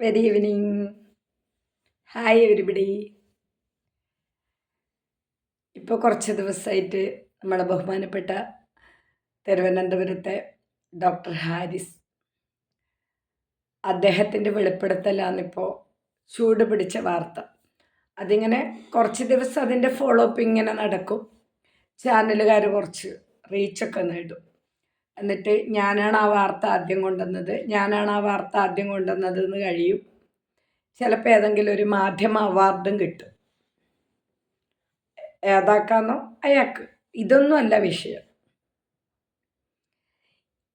Very evening hi everybody ഇപ്പോൾ കുറച്ച് ദിവസമായിട്ട് നമ്മളെ ബഹുമാനപ്പെട്ട തിരുവനന്തപുരത്തെ ഡോക്ടർ ഹാരിസ് അദ്ദേഹത്തിന്റെ വെളിപ്പെടുത്തലാണിപ്പോൾ ചൂട് പിടിച്ച വാർത്ത. അതിങ്ങനെ കുറച്ച് ദിവസം അതിന്റെ ഫോളോ അപ്പ് ഇങ്ങനെ നടക്കും. ചാനലുകാർ കുറച്ച് റീച്ചൊക്കെ നേടും. എന്നിട്ട് ഞാനാണ് ആ വാർത്ത ആദ്യം കൊണ്ടുവന്നത്. ഞാനാണ് ആ വാർത്ത ആദ്യം കൊണ്ടുവന്നത് എന്ന് കഴിയും. ചിലപ്പോൾ ഏതെങ്കിലും ഒരു മാധ്യമ അവാർഡും കിട്ടും. ഏതാക്കാന്നോ? അയാൾക്ക്. ഇതൊന്നുമല്ല വിഷയം.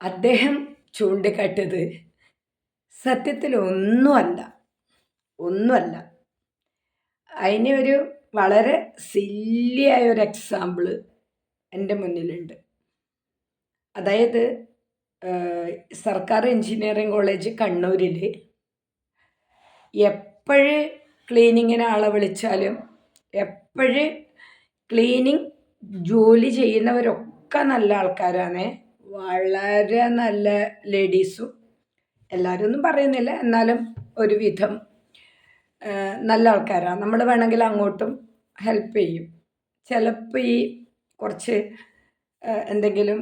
അദ്ദേഹം ചൂണ്ടിക്കാട്ടിയത് സത്യത്തിൽ ഒന്നുമല്ല. ഒന്നുമല്ല. അതിന് ഒരു വളരെ സില്ലിയായ ഒരു എക്സാമ്പിൾ എന്റെ മുന്നിലുണ്ട്. അതായത് സർക്കാർ എഞ്ചിനീയറിംഗ് കോളേജ് കണ്ണൂരിൽ എപ്പോഴ് ക്ലീനിങ്ങിന് ആളെ വിളിച്ചാലും എപ്പോഴ് ക്ലീനിങ് ജോലി ചെയ്യുന്നവരൊക്കെ നല്ല ആൾക്കാരാണ്. വളരെ നല്ല ലേഡീസും. എല്ലാവരും ഒന്നും പറയുന്നില്ല. എന്നാലും ഒരുവിധം നല്ല ആൾക്കാരാണ് നമ്മൾ വേണമെങ്കിൽ അങ്ങോട്ടും ഹെൽപ്പ് ചെയ്യും. ചിലപ്പോൾ ഈ കുറച്ച് എന്തെങ്കിലും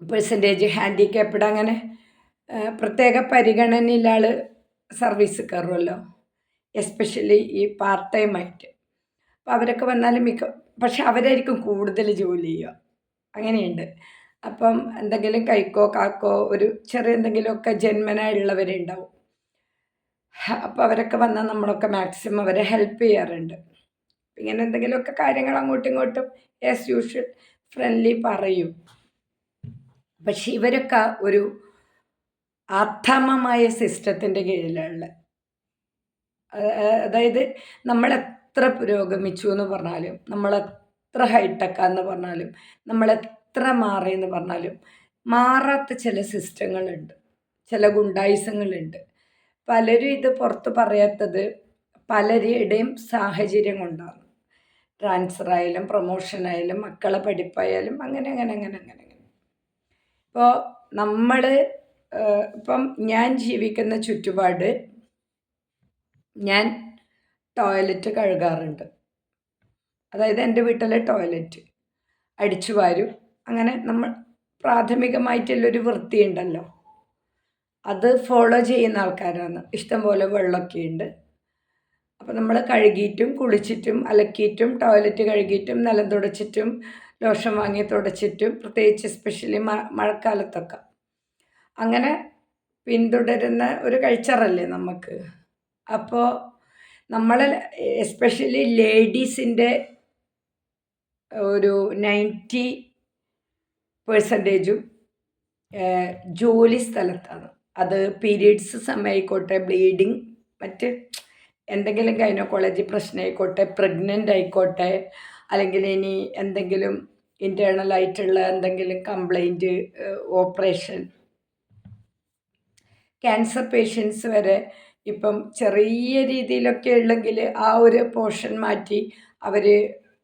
പെർസെന്റേജ് ഹാൻഡിക്യാപ്ഡ് അങ്ങനെ പ്രത്യേക പരിഗണനയിലാൾ സർവീസ് കയറുമല്ലോ എസ്പെഷ്യലി ഈ പാർട്ട് ടൈം ആയിട്ട്. അപ്പോൾ അവരൊക്കെ വന്നാൽ മിക്ക പക്ഷെ അവരായിരിക്കും കൂടുതൽ ജോലി ചെയ്യുക. അങ്ങനെയുണ്ട്. അപ്പം എന്തെങ്കിലും കൈക്കോ കാക്കോ ഒരു ചെറിയ എന്തെങ്കിലുമൊക്കെ ജന്മനായുള്ളവരുണ്ടാവും. അപ്പോൾ അവരൊക്കെ വന്നാൽ നമ്മളൊക്കെ മാക്സിമം അവരെ ഹെൽപ്പ് ചെയ്യാറുണ്ട്. ഇങ്ങനെ എന്തെങ്കിലുമൊക്കെ കാര്യങ്ങൾ അങ്ങോട്ടും ഇങ്ങോട്ടും ആസ് യൂഷ്വൽ ഫ്രണ്ട്ലി പറയും. പക്ഷെ ഇവരൊക്കെ ഒരു അധമമായ സിസ്റ്റത്തിന്റെ കീഴിലുള്ള അതായത് നമ്മളെത്ര പുരോഗമിച്ചു എന്ന് പറഞ്ഞാലും നമ്മളെത്ര ഹൈടെക്കാന്ന് പറഞ്ഞാലും നമ്മളെത്ര മാറി എന്ന് പറഞ്ഞാലും മാറാത്ത ചില സിസ്റ്റങ്ങളുണ്ട് ചില ഗുണ്ടായുസങ്ങളുണ്ട്. പലരും ഇത് പുറത്ത് പറയാത്തത് പലരുടെയും സാഹചര്യം കൊണ്ടാണ്. ട്രാൻസ്ഫർ ആയാലും പ്രൊമോഷൻ ആയാലും മക്കളെ പഠിപ്പായാലും അങ്ങനെ അങ്ങനെ അങ്ങനെ അങ്ങനെ. ഇപ്പോൾ നമ്മൾ ഇപ്പം ഞാൻ ജീവിക്കുന്ന ചുറ്റുപാട് ഞാൻ ടോയ്ലറ്റ് കഴുകാറുണ്ട്. അതായത് എന്റെ വീട്ടിലെ ടോയ്ലറ്റ്. അടിച്ചു വാരും. അങ്ങനെ നമ്മൾ പ്രാഥമികമായിട്ടുള്ളൊരു വൃത്തിയുണ്ടല്ലോ. അത് ഫോളോ ചെയ്യുന്ന ആൾക്കാരാണ്. ഇഷ്ടംപോലെ വെള്ളമൊക്കെ ഉണ്ട് അപ്പോൾ നമ്മൾ കഴുകിയിട്ടും കുളിച്ചിട്ടും അലക്കിയിട്ടും ടോയ്ലറ്റ് കഴുകിയിട്ടും നിലം തുടച്ചിട്ടും ലോഷൻ വാങ്ങി തുടച്ചിട്ടും പ്രത്യേകിച്ച് സ്പെഷ്യലി മഴക്കാലത്തൊക്കെ. അങ്ങനെ പിന്തുടരുന്ന ഒരു കൾച്ചറല്ലേ നമുക്ക്? അപ്പോൾ നമ്മൾ എസ്പെഷ്യലി ലേഡീസിന്റെ ഒരു നയന്റി പേഴ്സന്റേജും ജോലി സ്ഥലത്താണ്. അത് പീരീഡ്സ് സമയമായിക്കോട്ടെ ബ്ലീഡിങ് മറ്റ് എന്തെങ്കിലും ഗൈനക്കോളജി പ്രശ്നമായിക്കോട്ടെ പ്രഗ്നന്റ് ആയിക്കോട്ടെ അല്ലെങ്കിൽ ഇനി എന്തെങ്കിലും ഇന്റേർണൽ ആയിട്ടുള്ള എന്തെങ്കിലും കംപ്ലൈന്റ് ഓപ്പറേഷൻ ക്യാൻസർ പേഷ്യൻസ് വരെ ഇപ്പം ചെറിയ രീതിയിലൊക്കെ ഉള്ളെങ്കിൽ ആ ഒരു പോർഷൻ മാറ്റി അവർ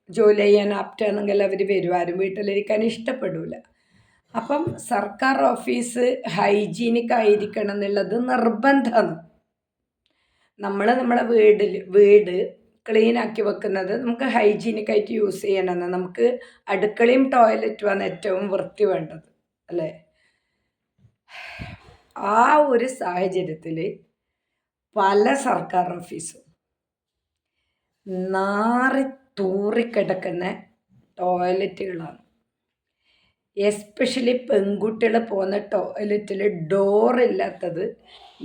ജോലി ചെയ്യാൻ ആപ്റ്റാണെങ്കിൽ അവർ വരും. ആരും വീട്ടിലിരിക്കാൻ ഇഷ്ടപ്പെടില്ല അപ്പം സർക്കാർ ഓഫീസ് ഹൈജീനിക് ആയിരിക്കണം എന്നുള്ളത് നിർബന്ധമാണ് നമ്മൾ നമ്മുടെ വീടിൽ വീട് ക്ലീൻ ആക്കി വെക്കുന്നത് നമുക്ക് ഹൈജീനിക് ആയിട്ട് യൂസ് ചെയ്യണമെന്ന്. നമുക്ക് അടുക്കളയും ടോയ്ലറ്റുമാണ് ഏറ്റവും വൃത്തി വേണ്ടത് അല്ലേ? ആ ഒരു സാഹചര്യത്തിൽ പല സർക്കാർ ഓഫീസും നാറി തൂറിക്കിടക്കുന്ന ടോയ്ലറ്റുകളാണ് എസ്പെഷ്യലി പെൺകുട്ടികൾ പോകുന്ന ടോയ്ലറ്റിൽ ഡോറില്ലാത്തത്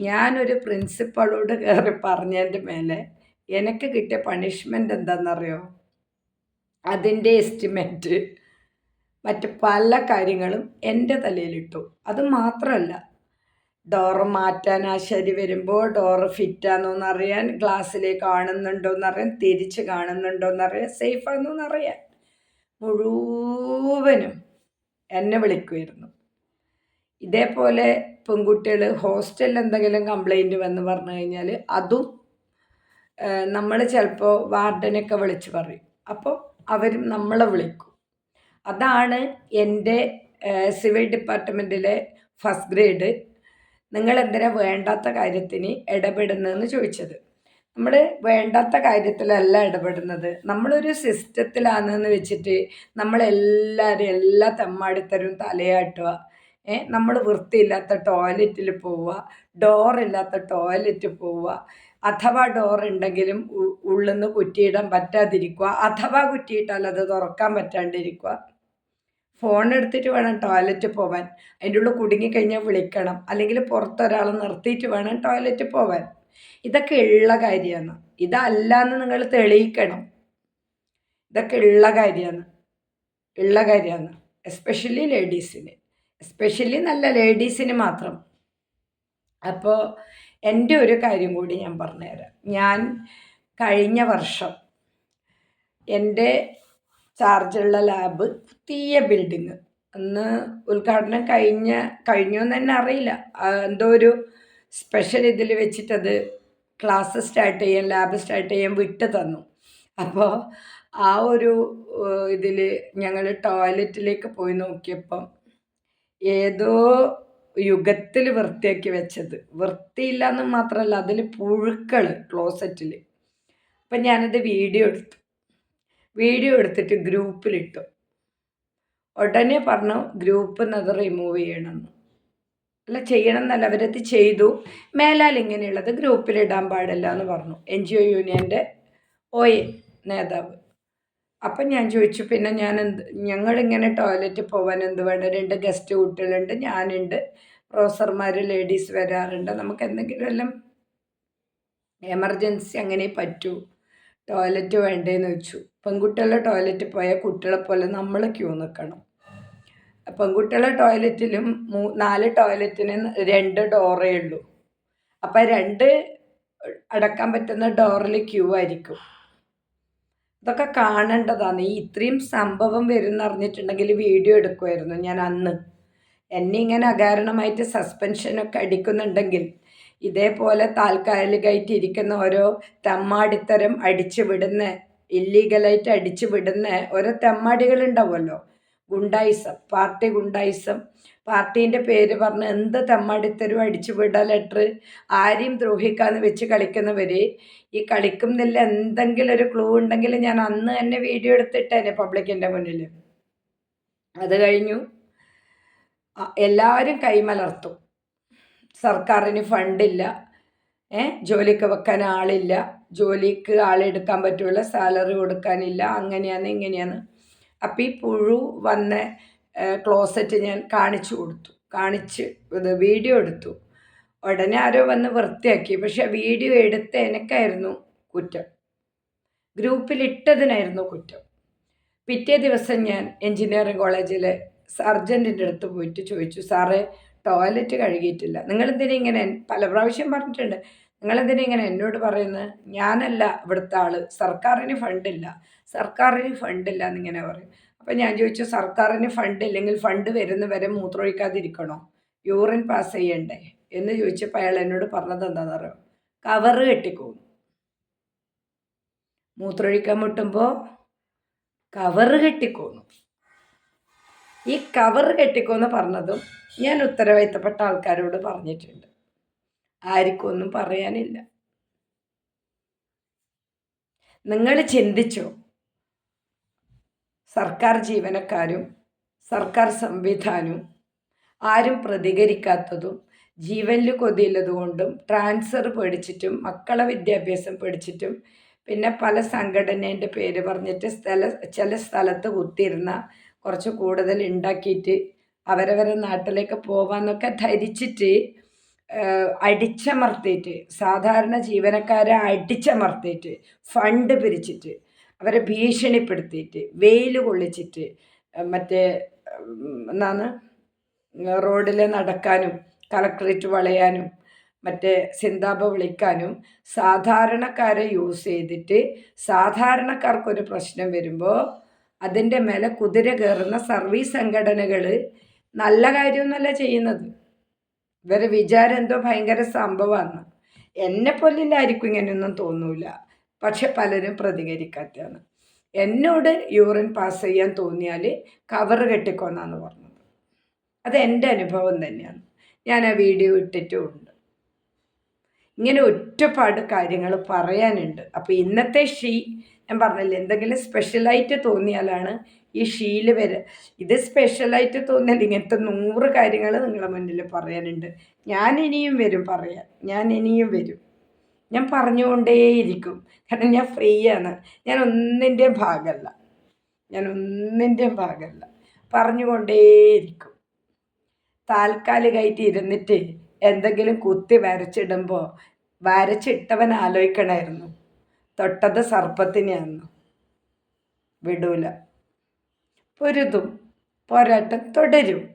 ഞാനൊരു പ്രിൻസിപ്പളോട് കയറി പറഞ്ഞതിന്റെ മേലെ എനിക്ക് കിട്ടിയ പണിഷ്മെന്റ് എന്താണെന്നറിയോ അതിന്റെ എസ്റ്റിമേറ്റ് മറ്റ് പല കാര്യങ്ങളും എന്റെ തലയിലിട്ടു. അത് മാത്രമല്ല ഡോറ് മാറ്റാൻ ആ ശരി വരുമ്പോൾ ഡോറ് ഫിറ്റാണോന്ന് അറിയാൻ ഗ്ലാസ്സിലേക്ക് കാണുന്നുണ്ടോയെന്ന് അറിയാൻ തിരിച്ച് കാണുന്നുണ്ടോയെന്ന് അറിയാൻ സേഫാണോന്ന് അറിയാൻ മുഴുവനും എന്നെ വിളിക്കുമായിരുന്നു ഇതേപോലെ പെൺകുട്ടികൾ ഹോസ്റ്റലിൽ എന്തെങ്കിലും കംപ്ലൈന്റ് വന്ന് പറഞ്ഞു കഴിഞ്ഞാൽ അതും നമ്മൾ ചിലപ്പോൾ വാർഡനൊക്കെ വിളിച്ച് പറയും. അപ്പോൾ അവരും നമ്മളെ വിളിക്കും. അതാണ് എന്റെ സിവിൽ ഡിപ്പാർട്ട്മെന്റിലെ ഫസ്റ്റ് ഗ്രേഡ്. നിങ്ങൾ എന്തിനാ വേണ്ടാത്ത കാര്യത്തിന് ഇടപെടുന്നതെന്ന് ചോദിച്ചത്. നമ്മൾ വേണ്ടാത്ത കാര്യത്തിലല്ല ഇടപെടുന്നത്. നമ്മളൊരു സിസ്റ്റത്തിലാണെന്ന് വെച്ചിട്ട് നമ്മളെല്ലാവരും എല്ലാ തെമ്മാടിത്തരും തലയാട്ടുക. നമ്മൾ വൃത്തിയില്ലാത്ത ടോയ്ലറ്റിൽ പോവുക ഡോറില്ലാത്ത ടോയ്ലറ്റ് പോവുക. അഥവാ ഡോർ ഉണ്ടെങ്കിലും ഉള്ളിൽ നിന്ന് കുറ്റിയിടാൻ പറ്റാതിരിക്കുക. അഥവാ കുറ്റിയിട്ടാൽ അത് തുറക്കാൻ പറ്റാണ്ടിരിക്കുക. ഫോൺ എടുത്തിട്ട് വേണം ടോയ്ലറ്റ് പോവാൻ. അതിന്റെ ഉള്ളിൽ കുടുങ്ങിക്കഴിഞ്ഞാൽ വിളിക്കണം. അല്ലെങ്കിൽ പുറത്തൊരാളെ നിർത്തിയിട്ട് വേണം ടോയ്ലറ്റ് പോവാൻ. ഇതൊക്കെ ഉള്ള കാര്യമാണ്. ഇതല്ല എന്ന് നിങ്ങൾ തെളിയിക്കണം. ഇതൊക്കെ ഉള്ള കാര്യമാണ്. ഉള്ള കാര്യമാണ്. എസ്പെഷ്യലി ലേഡീസിന് എസ്പെഷ്യലി നല്ല ലേഡീസിന് മാത്രം. അപ്പോൾ എന്റെ ഒരു കാര്യം കൂടി ഞാൻ പറഞ്ഞുതരാം. ഞാൻ കഴിഞ്ഞ വർഷം എന്റെ ചാർജുള്ള ലാബ് പുതിയ ബിൽഡിങ് അന്ന് ഉദ്ഘാടനം കഴിഞ്ഞ കഴിഞ്ഞു എന്ന് തന്നെ അറിയില്ല. എന്തോ ഒരു സ്പെഷ്യൽ ഇതിൽ വെച്ചിട്ടത് ക്ലാസ് സ്റ്റാർട്ട് ചെയ്യാൻ ലാബ് സ്റ്റാർട്ട് ചെയ്യാൻ വിട്ട് തന്നു. അപ്പോൾ ആ ഒരു ഇതിൽ ഞങ്ങൾ ടോയ്ലറ്റിലേക്ക് പോയി നോക്കിയപ്പം ഏതോ യുഗത്തിൽ വൃത്തിയാക്കി വെച്ചത്. വൃത്തിയില്ല എന്ന് മാത്രമല്ല അതിൽ പുഴുക്കൾ ക്ലോസറ്റിൽ അപ്പം ഞാനത് വീഡിയോ എടുത്തു. വീഡിയോ എടുത്തിട്ട് ഗ്രൂപ്പിലിട്ടു. ഉടനെ പറഞ്ഞു ഗ്രൂപ്പിൽ നിന്ന് അത് റിമൂവ് ചെയ്യണമെന്ന് അല്ല ചെയ്യണം എന്നല്ല അവരത് ചെയ്തു. മേലാൽ ഇങ്ങനെയുള്ളത് ഗ്രൂപ്പിലിടാൻ പാടില്ല എന്ന് പറഞ്ഞു. എൻ ജി ഒ യൂണിയന്റെ ഒ എ നേതാവ്. അപ്പം ഞാൻ ചോദിച്ചു പിന്നെ ഞാൻ എന്ത് ഞങ്ങളിങ്ങനെ ടോയ്ലറ്റ് പോകാൻ എന്ത് വേണം? രണ്ട് ഗസ്റ്റ് കുട്ടികളുണ്ട് ഞാനുണ്ട്. പ്രൊഫസർമാർ ലേഡീസ് വരാറുണ്ട്. നമുക്ക് എന്തെങ്കിലും എല്ലാം എമർജൻസി അങ്ങനെ പറ്റൂ. ടോയ്ലറ്റ് വേണ്ടേന്ന് വെച്ചു. പെൺകുട്ടികളുടെ ടോയ്ലറ്റ് പോയാൽ കുട്ടികളെ പോലെ നമ്മൾ ക്യൂ നിൽക്കണം പെൺകുട്ടികളെ ടോയ്ലറ്റിലും മൂ നാല് ടോയ്ലറ്റിന് രണ്ട് ഡോറേ ഉള്ളൂ. അപ്പം രണ്ട് അടക്കാൻ പറ്റുന്ന ഡോറിൽ ക്യൂ ആയിരിക്കും. ഇതൊക്കെ കാണേണ്ടതാണ് ഈ ഇത്രയും സംഭവം വരും അറിഞ്ഞിട്ടുണ്ടെങ്കിൽ വീഡിയോ എടുക്കുമായിരുന്നു ഞാൻ അന്ന്. എന്നെ ഇങ്ങനെ അകാരണമായിട്ട് സസ്പെൻഷനൊക്കെ അടിക്കുന്നുണ്ടെങ്കിൽ ഇതേപോലെ താൽക്കാലികമായിട്ട് ഇരിക്കുന്ന ഓരോ തെമ്മാടിത്തരം അടിച്ചു വിടുന്ന ഇല്ലീഗലായിട്ട് അടിച്ചു വിടുന്ന ഓരോ തെമ്മാടികളുണ്ടാവുമല്ലോ ഗുണ്ടായിസം പാർട്ടി ഗുണ്ടായിസം പാർട്ടീന്റെ പേര് പറഞ്ഞ് എന്ത് തെമ്മാടിത്തരും അടിച്ചു വിട ലെറ്റർ ആരെയും ദ്രോഹിക്കാന്ന് വെച്ച് കളിക്കുന്നവർ ഈ കളിക്കുന്നില്ല എന്തെങ്കിലും ഒരു ക്ലൂ ഉണ്ടെങ്കിൽ ഞാൻ അന്ന് തന്നെ വീഡിയോ എടുത്തിട്ടേനെ പബ്ലിക്കിന്റെ മുന്നിൽ. അത് കഴിഞ്ഞു. എല്ലാവരും കൈമലർത്തും. സർക്കാരിന് ഫണ്ടില്ല ഏ ജോലിക്ക് വെക്കാൻ ആളില്ല. ജോലിക്ക് ആളെടുക്കാൻ പറ്റുള്ള സാലറി കൊടുക്കാനില്ല അങ്ങനെയാണ് ഇങ്ങനെയാണ്. അപ്പം ഈ പുഴു വന്ന ക്ലോസറ്റ് ഞാൻ കാണിച്ചു കൊടുത്തു. കാണിച്ച് ഇത് വീഡിയോ എടുത്തു. ഉടനെ ആരോ വന്ന് വൃത്തിയാക്കി. പക്ഷെ വീഡിയോ എടുത്ത എനിക്കായിരുന്നു കുറ്റം. ഗ്രൂപ്പിലിട്ടതിനായിരുന്നു കുറ്റം. പിറ്റേ ദിവസം ഞാൻ എൻജിനീയറിംഗ് കോളേജിലെ സർജന്റിന്റെ അടുത്ത് പോയിട്ട് ചോദിച്ചു സാറേ ടോയ്ലറ്റ് കഴുകിയിട്ടില്ല. നിങ്ങളെന്തിനാ ഇങ്ങനെ പല പ്രാവശ്യം പറഞ്ഞിട്ടുണ്ട്. നിങ്ങളെന്തിനാ ഇങ്ങനെ എന്നോട് പറയുന്നത് ഞാനല്ല ഇവിടുത്തെ ആൾ സർക്കാരിന് ഫണ്ടില്ല. സർക്കാരിന് ഫണ്ടില്ല എന്നിങ്ങനെ പറയും. അപ്പം ഞാൻ ചോദിച്ചു സർക്കാരിന് ഫണ്ട് ഇല്ലെങ്കിൽ ഫണ്ട് വരുന്ന വരെ മൂത്രമൊഴിക്കാതിരിക്കണോ? യൂറിൻ പാസ് ചെയ്യണ്ടേ? എന്ന് ചോദിച്ചപ്പോൾ അയാൾ എന്നോട് പറഞ്ഞത് എന്താണെന്ന് അറിയാം? കവറ് കെട്ടിക്കോന്നു മൂത്രമൊഴിക്കാൻ മുട്ടുമ്പോൾ കവറ് കെട്ടിക്കോന്നു ഈ കവറ് കെട്ടിക്കോന്ന് പറഞ്ഞതും ഞാൻ ഉത്തരവാദിത്തപ്പെട്ട ആൾക്കാരോട് പറഞ്ഞിട്ടുണ്ട്. ആർക്കും ഒന്നും പറയാനില്ല. നിങ്ങൾ ചിന്തിച്ചോ? സർക്കാർ ജീവനക്കാരും സർക്കാർ സംവിധാനവും ആരും പ്രതികരിക്കാത്തതും ജീവനിൽ കൊതിയുള്ളതുകൊണ്ടും ട്രാൻസ്ഫർ പഠിച്ചിട്ടും മക്കളെ വിദ്യാഭ്യാസം പഠിച്ചിട്ടും പിന്നെ പല സംഘടനേന്റെ പേര് പറഞ്ഞിട്ട് സ്ഥല ചില സ്ഥലത്ത് കുത്തിയിരുന്ന കുറച്ച് കൂടുതൽ ഉണ്ടാക്കിയിട്ട് അവരവരെ നാട്ടിലേക്ക് പോവാന്നൊക്കെ ധരിച്ചിട്ട് അടിച്ചമർത്തിയിട്ട് സാധാരണ ജീവനക്കാരെ അടിച്ചമർത്തിയിട്ട് ഫണ്ട് പിരിച്ചിട്ട് അവരെ ഭീഷണിപ്പെടുത്തിയിട്ട് വെയിൽ കൊള്ളിച്ചിട്ട് മറ്റേ എന്നാണ് റോഡിൽ നടക്കാനും കളക്ടറേറ്റ് വളയാനും മറ്റേ സിന്താപ വിളിക്കാനും സാധാരണക്കാരെ യൂസ് ചെയ്തിട്ട് സാധാരണക്കാർക്കൊരു പ്രശ്നം വരുമ്പോൾ അതിന്റെ മേലെ കുതിര കയറുന്ന സർവീസ് സംഘടനകൾ നല്ല കാര്യമൊന്നുമല്ല ചെയ്യുന്നത്. ഇവരെ വിചാരം എന്തോ ഭയങ്കര സംഭവമാണ് എന്നെ പോലില്ലായിരിക്കും ഇങ്ങനെയൊന്നും തോന്നൂല. പക്ഷെ പലരും പ്രതികരിക്കാത്തതാണ്. എന്നോട് യൂറിൻ പാസ് ചെയ്യാൻ തോന്നിയാൽ കവർ കെട്ടിക്കൊന്നാന്ന് പറഞ്ഞത്. അത് എന്റെ അനുഭവം തന്നെയാണ്. ഞാൻ ആ വീഡിയോ ഇട്ടിട്ടുമുണ്ട് ഇങ്ങനെ ഒറ്റപ്പാട് കാര്യങ്ങൾ പറയാനുണ്ട്. അപ്പോൾ ഇന്നത്തെ ഷീ ഞാൻ പറഞ്ഞില്ലേ എന്തെങ്കിലും സ്പെഷ്യലായിട്ട് തോന്നിയാലാണ് ഈ ഷീൽ വരെ ഇത് സ്പെഷ്യലായിട്ട് തോന്നിയാൽ ഇങ്ങനത്തെ നൂറ് കാര്യങ്ങൾ നിങ്ങളുടെ മുന്നിൽ പറയാനുണ്ട്. ഞാൻ ഇനിയും വരും പറയാൻ. ഞാൻ ഇനിയും വരും. ഞാൻ പറഞ്ഞുകൊണ്ടേയിരിക്കും. കാരണം ഞാൻ ഫ്രീ ആണ് ഞാൻ ഒന്നിന്റെയും ഭാഗമല്ല. ഞാൻ ഒന്നിന്റെയും ഭാഗമല്ല. പറഞ്ഞുകൊണ്ടേയിരിക്കും. താൽക്കാലികമായിട്ട് ഇരുന്നിട്ട് എന്തെങ്കിലും കുത്തി വരച്ചിടുമ്പോൾ വരച്ചിട്ടവൻ ആലോചിക്കണമായിരുന്നു. തൊട്ടത് സർപ്പത്തിനെയാന്ന്. വിടൂല. പൊരുതും. പോരാട്ടം തുടരും.